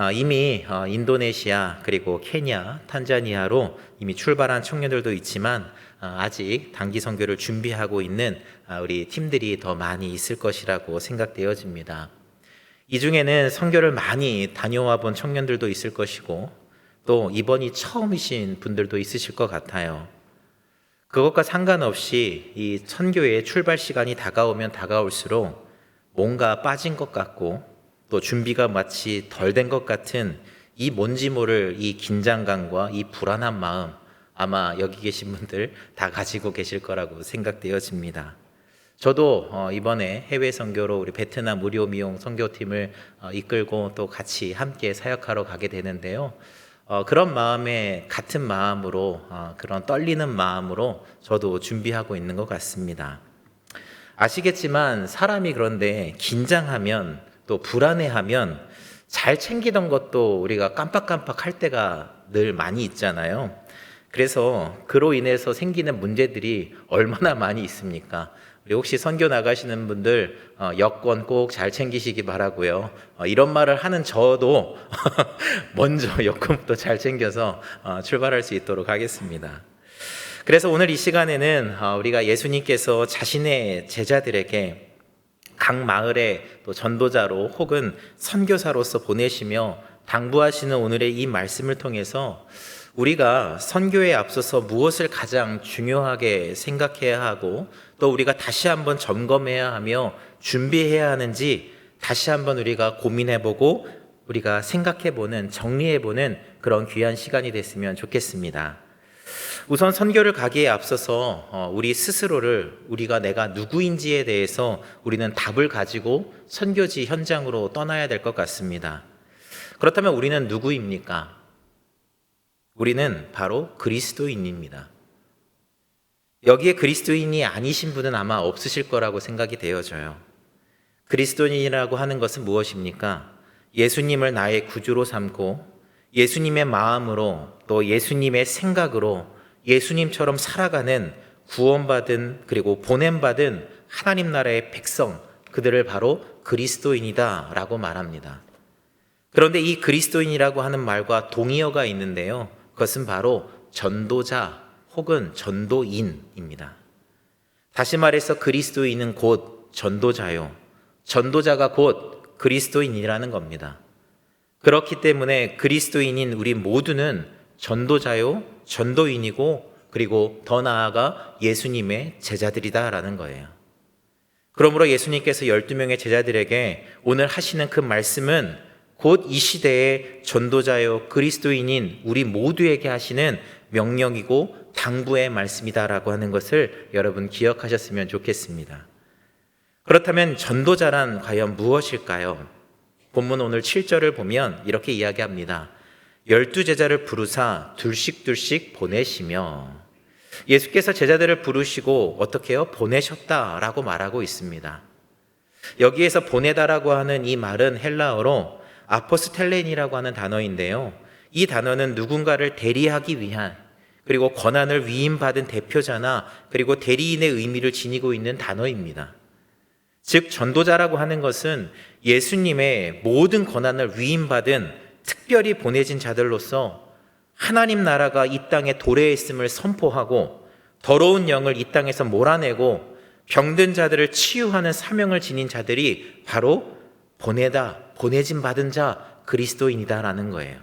아, 이미 어, 인도네시아 그리고 케냐, 탄자니아로 이미 출발한 청년들도 있지만 아, 아직 단기 선교를 준비하고 있는 아, 우리 팀들이 더 많이 있을 것이라고 생각되어집니다. 이 중에는 선교를 많이 다녀와 본 청년들도 있을 것이고 또 이번이 처음이신 분들도 있으실 것 같아요. 그것과 상관없이 이 선교의 출발 시간이 다가오면 다가올수록 뭔가 빠진 것 같고 또 준비가 마치 덜 된 것 같은 이 뭔지 모를 이 긴장감과 이 불안한 마음 아마 여기 계신 분들 다 가지고 계실 거라고 생각되어집니다. 저도 어, 이번에 해외 선교로 우리 베트남 무료 미용 선교팀을 어, 이끌고 또 같이 함께 사역하러 가게 되는데요. 어, 그런 마음에 같은 마음으로 어, 그런 떨리는 마음으로 저도 준비하고 있는 것 같습니다. 아시겠지만 사람이 그런데 긴장하면 또 불안해하면 잘 챙기던 것도 우리가 깜빡깜빡 할 때가 늘 많이 있잖아요. 그래서 그로 인해서 생기는 문제들이 얼마나 많이 있습니까? 우리 혹시 선교 나가시는 분들 어, 여권 꼭 잘 챙기시기 바라고요. 어, 이런 말을 하는 저도 먼저 여권부터 잘 챙겨서 어, 출발할 수 있도록 하겠습니다. 그래서 오늘 이 시간에는 어, 우리가 예수님께서 자신의 제자들에게 각 마을에 또 전도자로 혹은 선교사로서 보내시며 당부하시는 오늘의 이 말씀을 통해서 우리가 선교에 앞서서 무엇을 가장 중요하게 생각해야 하고 또 우리가 다시 한번 점검해야 하며 준비해야 하는지 다시 한번 우리가 고민해보고 우리가 생각해보는 정리해보는 그런 귀한 시간이 됐으면 좋겠습니다. 우선 선교를 가기에 앞서서 어, 우리 스스로를 우리가 내가 누구인지에 대해서 우리는 답을 가지고 선교지 현장으로 떠나야 될 것 같습니다. 그렇다면 우리는 누구입니까? 우리는 바로 그리스도인입니다. 여기에 그리스도인이 아니신 분은 아마 없으실 거라고 생각이 되어져요. 그리스도인이라고 하는 것은 무엇입니까? 예수님을 나의 구주로 삼고 예수님의 마음으로 또 예수님의 생각으로 예수님처럼 살아가는 구원받은 그리고 보냄받은 하나님 나라의 백성 그들을 바로 그리스도인이다라고 말합니다. 그런데 이 그리스도인이라고 하는 말과 동의어가 있는데요. 그것은 바로 전도자 혹은 전도인입니다. 다시 말해서 그리스도인은 곧 전도자요. 전도자가 곧 그리스도인이라는 겁니다. 그렇기 때문에 그리스도인인 우리 모두는 전도자요, 전도인이고 그리고 더 나아가 예수님의 제자들이다라는 거예요. 그러므로 예수님께서 12명의 제자들에게 오늘 하시는 그 말씀은 곧 이 시대의 전도자요 그리스도인인 우리 모두에게 하시는 명령이고 당부의 말씀이다라고 하는 것을 여러분 기억하셨으면 좋겠습니다. 그렇다면 전도자란 과연 무엇일까요? 본문 오늘 7절을 보면 이렇게 이야기합니다. 열두 제자를 부르사 둘씩 둘씩 보내시며 예수께서 제자들을 부르시고 어떻게 요 보내셨다라고 말하고 있습니다. 여기에서 보내다라고 하는 이 말은 헬라어로 아포스텔렌이라고 하는 단어인데요. 이 단어는 누군가를 대리하기 위한 그리고 권한을 위임받은 대표자나 그리고 대리인의 의미를 지니고 있는 단어입니다. 즉 전도자라고 하는 것은 예수님의 모든 권한을 위임받은 특별히 보내진 자들로서 하나님 나라가 이 땅에 도래했음을 선포하고 더러운 영을 이 땅에서 몰아내고 병든 자들을 치유하는 사명을 지닌 자들이 바로 보내다 보내진 받은 자 그리스도인이다라는 거예요.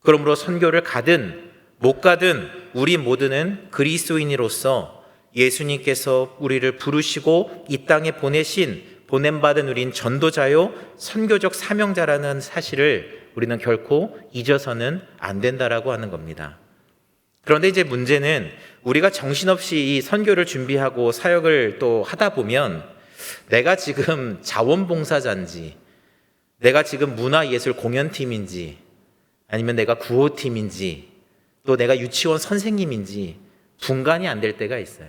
그러므로 선교를 가든 못 가든 우리 모두는 그리스도인으로서 예수님께서 우리를 부르시고 이 땅에 보내신 보냄받은 우린 전도자요 선교적 사명자라는 사실을 우리는 결코 잊어서는 안 된다라고 하는 겁니다. 그런데 이제 문제는 우리가 정신없이 이 선교를 준비하고 사역을 또 하다 보면 내가 지금 자원봉사자인지 내가 지금 문화예술 공연팀인지 아니면 내가 구호팀인지 또 내가 유치원 선생님인지 분간이 안 될 때가 있어요.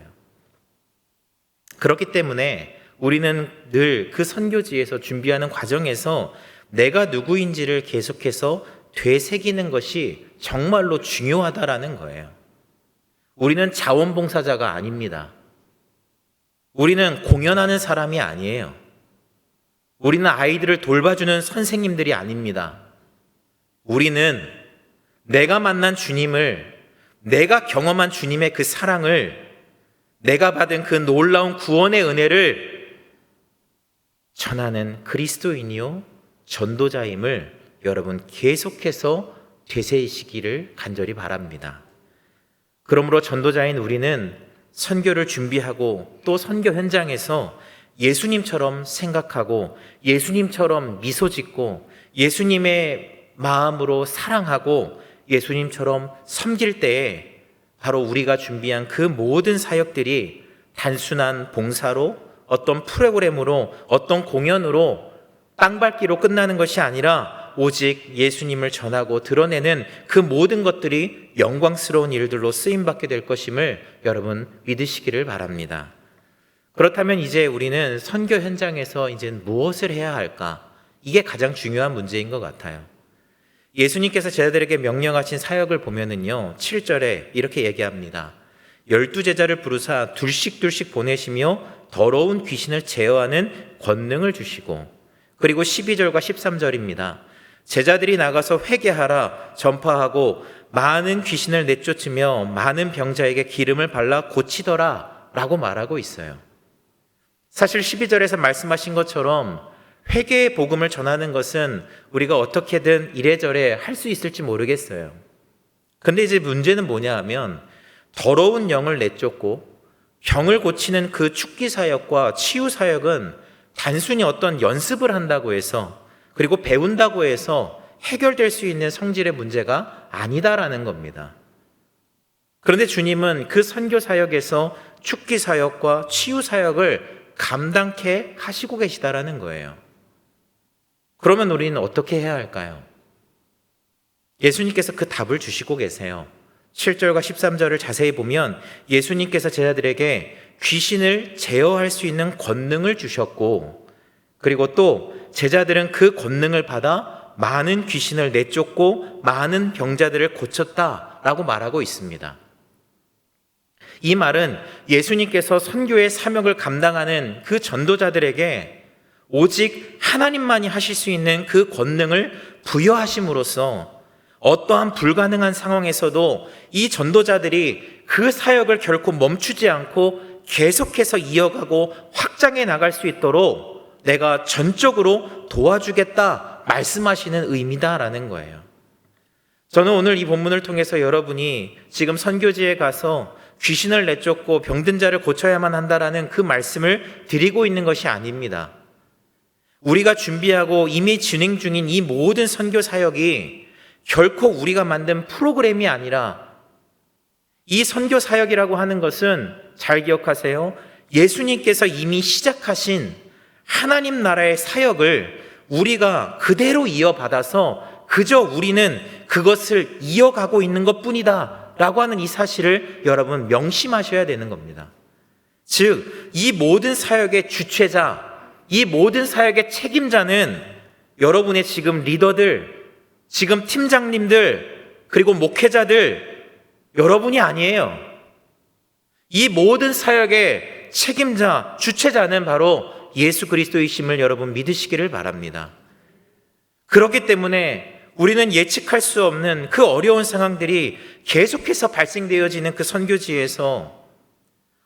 그렇기 때문에 우리는 늘 그 선교지에서 준비하는 과정에서 내가 누구인지를 계속해서 되새기는 것이 정말로 중요하다라는 거예요. 우리는 자원봉사자가 아닙니다. 우리는 공연하는 사람이 아니에요. 우리는 아이들을 돌봐주는 선생님들이 아닙니다. 우리는 내가 만난 주님을, 내가 경험한 주님의 그 사랑을, 내가 받은 그 놀라운 구원의 은혜를 전하는 그리스도인이요, 전도자임을 여러분 계속해서 되새이시기를 간절히 바랍니다. 그러므로 전도자인 우리는 선교를 준비하고 또 선교 현장에서 예수님처럼 생각하고 예수님처럼 미소 짓고 예수님의 마음으로 사랑하고 예수님처럼 섬길 때에 바로 우리가 준비한 그 모든 사역들이 단순한 봉사로 어떤 프로그램으로 어떤 공연으로 땅밟기로 끝나는 것이 아니라 오직 예수님을 전하고 드러내는 그 모든 것들이 영광스러운 일들로 쓰임받게 될 것임을 여러분 믿으시기를 바랍니다. 그렇다면 이제 우리는 선교 현장에서 이제 무엇을 해야 할까? 이게 가장 중요한 문제인 것 같아요. 예수님께서 제자들에게 명령하신 사역을 보면은요, 7절에 이렇게 얘기합니다. 열두 제자를 부르사 둘씩 둘씩 보내시며 더러운 귀신을 제어하는 권능을 주시고, 그리고 12절과 13절입니다. 제자들이 나가서 회개하라, 전파하고 많은 귀신을 내쫓으며 많은 병자에게 기름을 발라 고치더라 라고 말하고 있어요. 사실 12절에서 말씀하신 것처럼 회개의 복음을 전하는 것은 우리가 어떻게든 이래저래 할 수 있을지 모르겠어요. 근데 이제 문제는 뭐냐 하면 더러운 영을 내쫓고 병을 고치는 그 축기 사역과 치유 사역은 단순히 어떤 연습을 한다고 해서 그리고 배운다고 해서 해결될 수 있는 성질의 문제가 아니다라는 겁니다. 그런데 주님은 그 선교 사역에서 축기 사역과 치유 사역을 감당케 하시고 계시다라는 거예요. 그러면 우리는 어떻게 해야 할까요? 예수님께서 그 답을 주시고 계세요. 7절과 13절을 자세히 보면 예수님께서 제자들에게 귀신을 제어할 수 있는 권능을 주셨고, 그리고 또 제자들은 그 권능을 받아 많은 귀신을 내쫓고 많은 병자들을 고쳤다라고 말하고 있습니다. 이 말은 예수님께서 선교의 사명을 감당하는 그 전도자들에게 오직 하나님만이 하실 수 있는 그 권능을 부여하심으로써 어떠한 불가능한 상황에서도 이 전도자들이 그 사역을 결코 멈추지 않고 계속해서 이어가고 확장해 나갈 수 있도록 내가 전적으로 도와주겠다 말씀하시는 의미다라는 거예요. 저는 오늘 이 본문을 통해서 여러분이 지금 선교지에 가서 귀신을 내쫓고 병든 자를 고쳐야만 한다라는 그 말씀을 드리고 있는 것이 아닙니다. 우리가 준비하고 이미 진행 중인 이 모든 선교 사역이 결코 우리가 만든 프로그램이 아니라 이 선교 사역이라고 하는 것은 잘 기억하세요. 예수님께서 이미 시작하신 하나님 나라의 사역을 우리가 그대로 이어받아서 그저 우리는 그것을 이어가고 있는 것 뿐이다. 라고 하는 이 사실을 여러분 명심하셔야 되는 겁니다. 즉, 이 모든 사역의 주체자, 이 모든 사역의 책임자는 여러분의 지금 리더들, 지금 팀장님들, 그리고 목회자들, 여러분이 아니에요. 이 모든 사역의 책임자, 주체자는 바로 예수 그리스도이심을 여러분 믿으시기를 바랍니다. 그렇기 때문에 우리는 예측할 수 없는 그 어려운 상황들이 계속해서 발생되어지는 그 선교지에서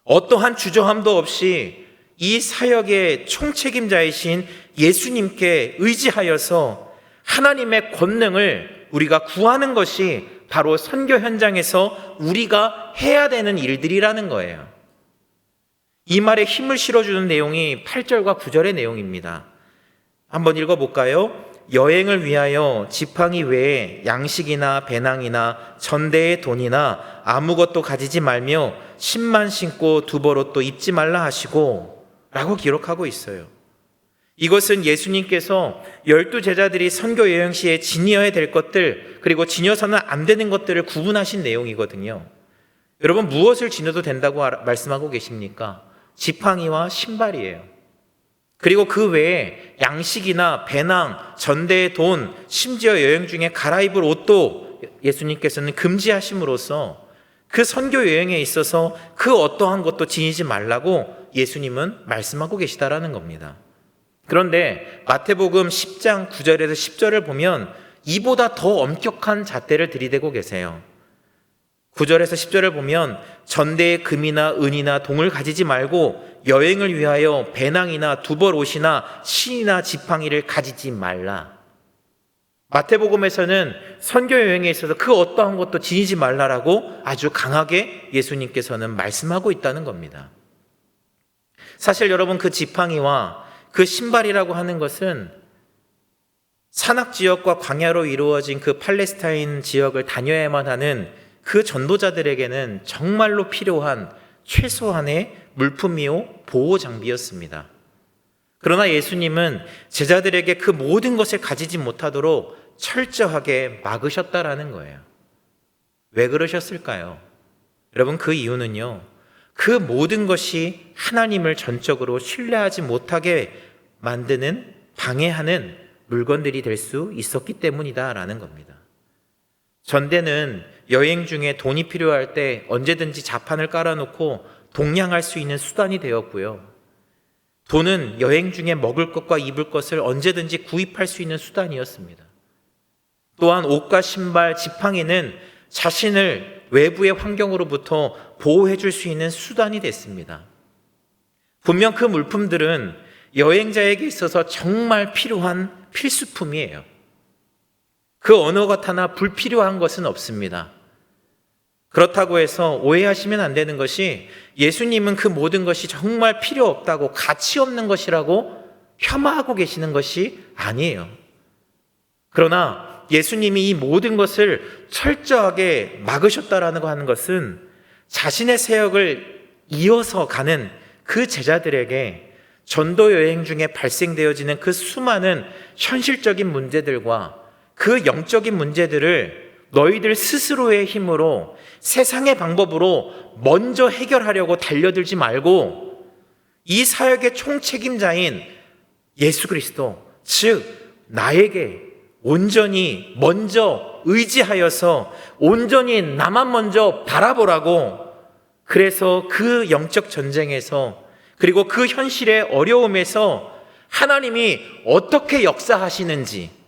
어떠한 주저함도 없이 이 사역의 총책임자이신 예수님께 의지하여서 하나님의 권능을 우리가 구하는 것이 바로 선교 현장에서 우리가 해야 되는 일들이라는 거예요. 이 말에 힘을 실어주는 내용이 8절과 9절의 내용입니다. 한번 읽어볼까요? 여행을 위하여 지팡이 외에 양식이나 배낭이나 전대의 돈이나 아무것도 가지지 말며 신만 신고 두벌 옷도 입지 말라 하시고 라고 기록하고 있어요. 이것은 예수님께서 열두 제자들이 선교 여행 시에 지니어야 될 것들, 그리고 지녀서는 안 되는 것들을 구분하신 내용이거든요. 여러분, 무엇을 지녀도 된다고 말씀하고 계십니까? 지팡이와 신발이에요. 그리고 그 외에 양식이나 배낭, 전대의 돈, 심지어 여행 중에 갈아입을 옷도 예수님께서는 금지하심으로써 그 선교 여행에 있어서 그 어떠한 것도 지니지 말라고 예수님은 말씀하고 계시다라는 겁니다. 그런데 마태복음 10장 9절에서 10절을 보면 이보다 더 엄격한 잣대를 들이대고 계세요. 9절에서 10절을 보면 전대의 금이나 은이나 동을 가지지 말고 여행을 위하여 배낭이나 두벌 옷이나 신이나 지팡이를 가지지 말라. 마태복음에서는 선교 여행에 있어서 그 어떠한 것도 지니지 말라라고 아주 강하게 예수님께서는 말씀하고 있다는 겁니다. 사실 여러분 그 지팡이와 그 신발이라고 하는 것은 산악 지역과 광야로 이루어진 그 팔레스타인 지역을 다녀야만 하는 그 전도자들에게는 정말로 필요한 최소한의 물품이요 보호 장비였습니다. 그러나 예수님은 제자들에게 그 모든 것을 가지지 못하도록 철저하게 막으셨다라는 거예요. 왜 그러셨을까요? 여러분 그 이유는요. 그 모든 것이 하나님을 전적으로 신뢰하지 못하게 만드는 방해하는 물건들이 될 수 있었기 때문이다라는 겁니다. 전대는 여행 중에 돈이 필요할 때 언제든지 자판을 깔아놓고 동냥할 수 있는 수단이 되었고요. 돈은 여행 중에 먹을 것과 입을 것을 언제든지 구입할 수 있는 수단이었습니다. 또한 옷과 신발, 지팡이는 자신을 외부의 환경으로부터 보호해 줄 수 있는 수단이 됐습니다. 분명 그 물품들은 여행자에게 있어서 정말 필요한 필수품이에요. 그 어느 것 하나 불필요한 것은 없습니다. 그렇다고 해서 오해하시면 안 되는 것이 예수님은 그 모든 것이 정말 필요 없다고 가치 없는 것이라고 폄하하고 계시는 것이 아니에요. 그러나 예수님이 이 모든 것을 철저하게 막으셨다라는 거 하는 것은 자신의 사역을 이어서 가는 그 제자들에게 전도 여행 중에 발생되어지는 그 수많은 현실적인 문제들과 그 영적인 문제들을 너희들 스스로의 힘으로 세상의 방법으로 먼저 해결하려고 달려들지 말고 이 사역의 총책임자인 예수 그리스도, 즉, 나에게 온전히 먼저 의지하여서 온전히 나만 먼저 바라보라고 그래서 그 영적 전쟁에서 그리고 그 현실의 어려움에서 하나님이 어떻게 역사하시는지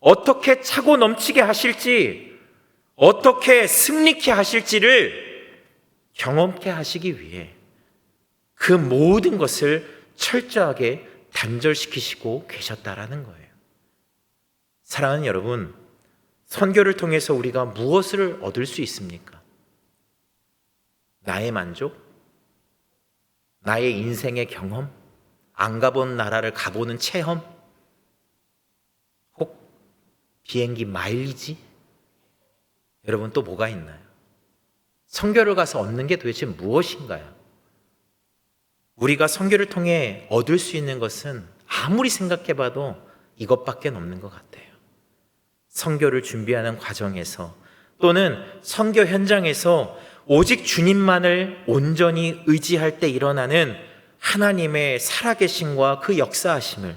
어떻게 차고 넘치게 하실지, 어떻게 승리케 하실지를 경험케 하시기 위해 그 모든 것을 철저하게 단절시키시고 계셨다라는 거예요. 사랑하는 여러분, 선교를 통해서 우리가 무엇을 얻을 수 있습니까? 나의 만족? 나의 인생의 경험? 안 가본 나라를 가보는 체험? 비행기 마일리지? 여러분 또 뭐가 있나요? 성교를 가서 얻는 게 도대체 무엇인가요? 우리가 성교를 통해 얻을 수 있는 것은 아무리 생각해봐도 이것밖에 없는 것 같아요. 성교를 준비하는 과정에서 또는 성교 현장에서 오직 주님만을 온전히 의지할 때 일어나는 하나님의 살아계심과 그 역사하심을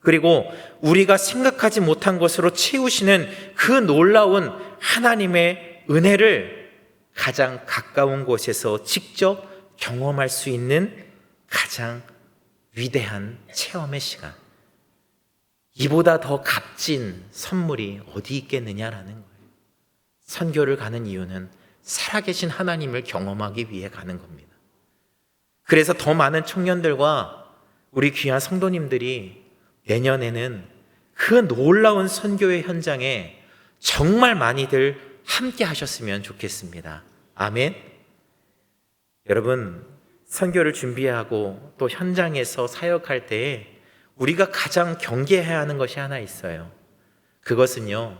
그리고 우리가 생각하지 못한 것으로 채우시는 그 놀라운 하나님의 은혜를 가장 가까운 곳에서 직접 경험할 수 있는 가장 위대한 체험의 시간. 이보다 더 값진 선물이 어디 있겠느냐라는 거예요. 선교를 가는 이유는 살아계신 하나님을 경험하기 위해 가는 겁니다. 그래서 더 많은 청년들과 우리 귀한 성도님들이 내년에는 그 놀라운 선교의 현장에 정말 많이들 함께 하셨으면 좋겠습니다. 아멘. 여러분, 선교를 준비하고 또 현장에서 사역할 때에 우리가 가장 경계해야 하는 것이 하나 있어요. 그것은요,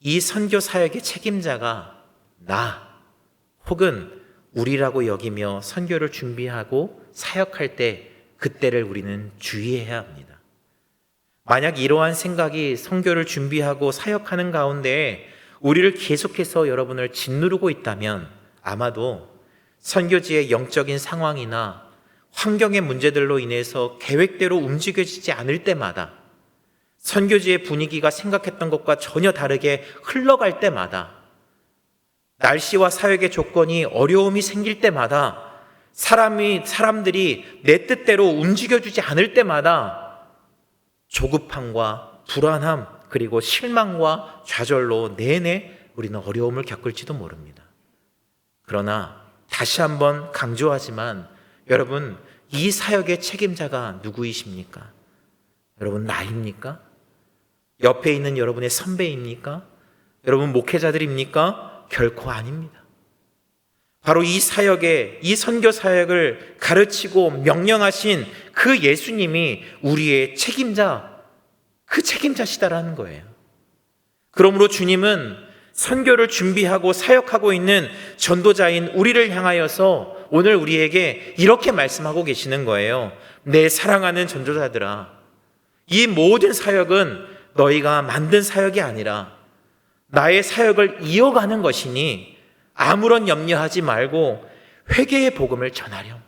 이 선교 사역의 책임자가 나 혹은 우리라고 여기며 선교를 준비하고 사역할 때 그때를 우리는 주의해야 합니다. 만약 이러한 생각이 성교를 준비하고 사역하는 가운데 우리를 계속해서 여러분을 짓누르고 있다면 아마도 선교지의 영적인 상황이나 환경의 문제들로 인해서 계획대로 움직여지지 않을 때마다 선교지의 분위기가 생각했던 것과 전혀 다르게 흘러갈 때마다 날씨와 사역의 조건이 어려움이 생길 때마다 사람이 사람들이 내 뜻대로 움직여주지 않을 때마다 조급함과 불안함, 그리고 실망과 좌절로 내내 우리는 어려움을 겪을지도 모릅니다. 그러나 다시 한번 강조하지만 여러분 이 사역의 책임자가 누구이십니까? 여러분 나입니까? 옆에 있는 여러분의 선배입니까? 여러분 목회자들입니까? 결코 아닙니다. 바로 이 사역에 이 선교 사역을 가르치고 명령하신 그 예수님이 우리의 책임자 그 책임자시다라는 거예요. 그러므로 주님은 선교를 준비하고 사역하고 있는 전도자인 우리를 향하여서 오늘 우리에게 이렇게 말씀하고 계시는 거예요. 내 사랑하는 전도자들아, 이 모든 사역은 너희가 만든 사역이 아니라 나의 사역을 이어가는 것이니 아무런 염려하지 말고 회개의 복음을 전하렴.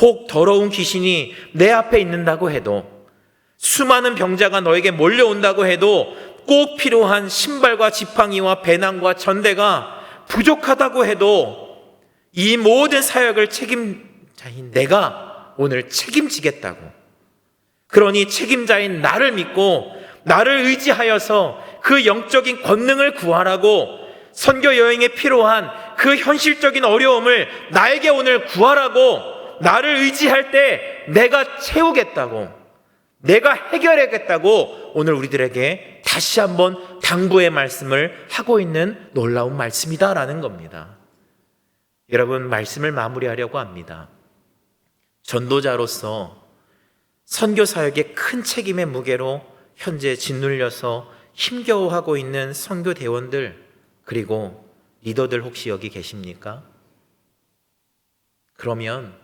혹 더러운 귀신이 내 앞에 있는다고 해도 수많은 병자가 너에게 몰려온다고 해도 꼭 필요한 신발과 지팡이와 배낭과 전대가 부족하다고 해도 이 모든 사역을 책임자인 내가 오늘 책임지겠다고. 그러니 책임자인 나를 믿고 나를 의지하여서 그 영적인 권능을 구하라고 선교 여행에 필요한 그 현실적인 어려움을 나에게 오늘 구하라고 나를 의지할 때 내가 채우겠다고 내가 해결하겠다고 오늘 우리들에게 다시 한번 당부의 말씀을 하고 있는 놀라운 말씀이다라는 겁니다. 여러분 말씀을 마무리하려고 합니다. 전도자로서 선교 사역의 큰 책임의 무게로 현재 짓눌려서 힘겨워하고 있는 선교 대원들 그리고 리더들 혹시 여기 계십니까? 그러면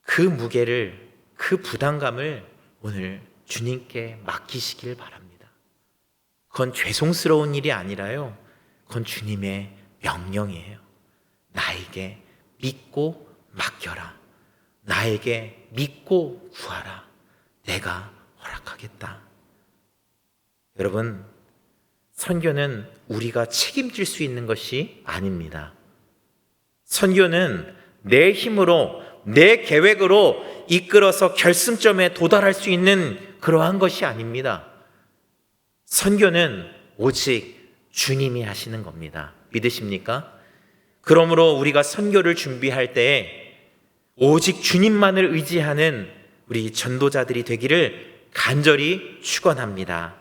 그 무게를 그 부담감을 오늘 주님께 맡기시길 바랍니다. 그건 죄송스러운 일이 아니라요. 그건 주님의 명령이에요. 나에게 믿고 맡겨라. 나에게 믿고 구하라. 내가 허락하겠다. 여러분, 선교는 우리가 책임질 수 있는 것이 아닙니다. 선교는 내 힘으로, 내 계획으로 이끌어서 결승점에 도달할 수 있는 그러한 것이 아닙니다. 선교는 오직 주님이 하시는 겁니다. 믿으십니까? 그러므로 우리가 선교를 준비할 때 오직 주님만을 의지하는 우리 전도자들이 되기를 간절히 축원합니다.